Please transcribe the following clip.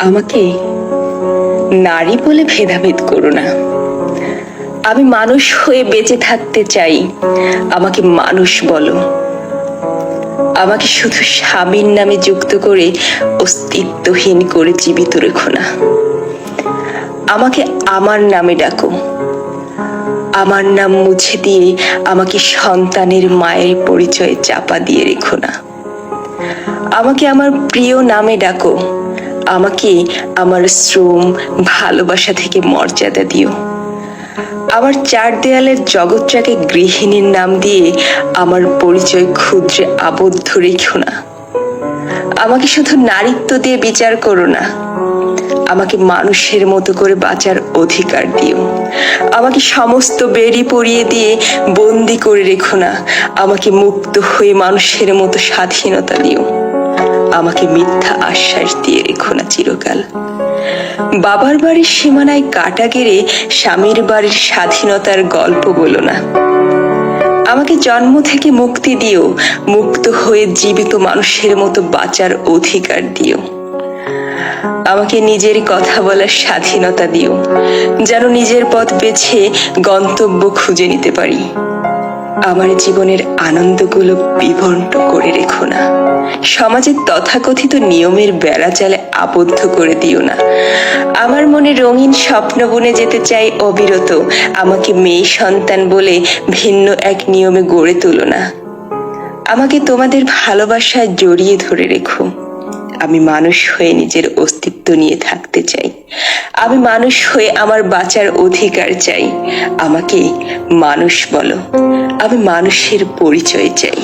আমাকে নারী বলে ভেদাভেদ করো না। আমি মানুষ হয়ে বেঁচে থাকতে চাই। আমাকে মানুষ বলো। আমাকে শুধু স্বামীর নামে যুক্ত করে অস্তিত্বহীন করে জীবিত রেখো না। আমাকে আমার নামে ডাকো। আমার নাম মুছে দিয়ে আমাকে সন্তানের মায়ের পরিচয়ে চাপা দিয়ে রেখো না। আমাকে আমার প্রিয় নামে ডাকো। আমাকে আমার শ্রম, ভালোবাসা থেকে মর্যাদা দিও। আমার চার দেয়ালের জগৎটাকে গৃহিণীর নাম দিয়ে আমার পরিচয় ক্ষুদ্রে আবদ্ধ রেখো না। আমাকে শুধু নারীত্ব দিয়ে বিচার করো না। আমাকে মানুষের মতো করে বাঁচার অধিকার দিও। আমাকে সমস্ত বেরি পরিয়ে দিয়ে বন্দি করে রেখো না। আমাকে মুক্ত হয়ে মানুষের মতো স্বাধীনতা দিও। আমাকে মিথ্যা আশ্বাস দিয়ে রেখো না চিরকাল। বাবার বাড়ির সীমানায় কাটা গেড়ে স্বামীর বাড়ির স্বাধীনতার গল্প বলো না। আমাকে জন্ম থেকে মুক্তি দিও, মুক্ত হয়ে জীবিত মানুষের মতো বাঁচার অধিকার দিও। আমাকে নিজের কথা বলার স্বাধীনতা দিও, যেন নিজের পথ বেছে গন্তব্য খুঁজে নিতে পারি। আমার জীবনের আনন্দগুলো বিভণ্ট করে রেখো না। সমাজের তথাকথিত নিয়মের বেড়াচালে আবদ্ধ করে দিও না। আমার মনে রঙিন স্বপ্ন বুনে যেতে চাই অবিরত। আমাকে মেয়ে সন্তান বলে ভিন্ন এক নিয়মে গড়ে তোলো না। আমাকে তোমাদের ভালোবাসায় জড়িয়ে ধরে রেখো। আমি মানুষ হয়ে নিজের অস্তিত্ব নিয়ে থাকতে চাই। আমি মানুষ হয়ে আমার বাঁচার অধিকার চাই। আমাকে মানুষ বলো। আমি মানুষের পরিচয় চাই।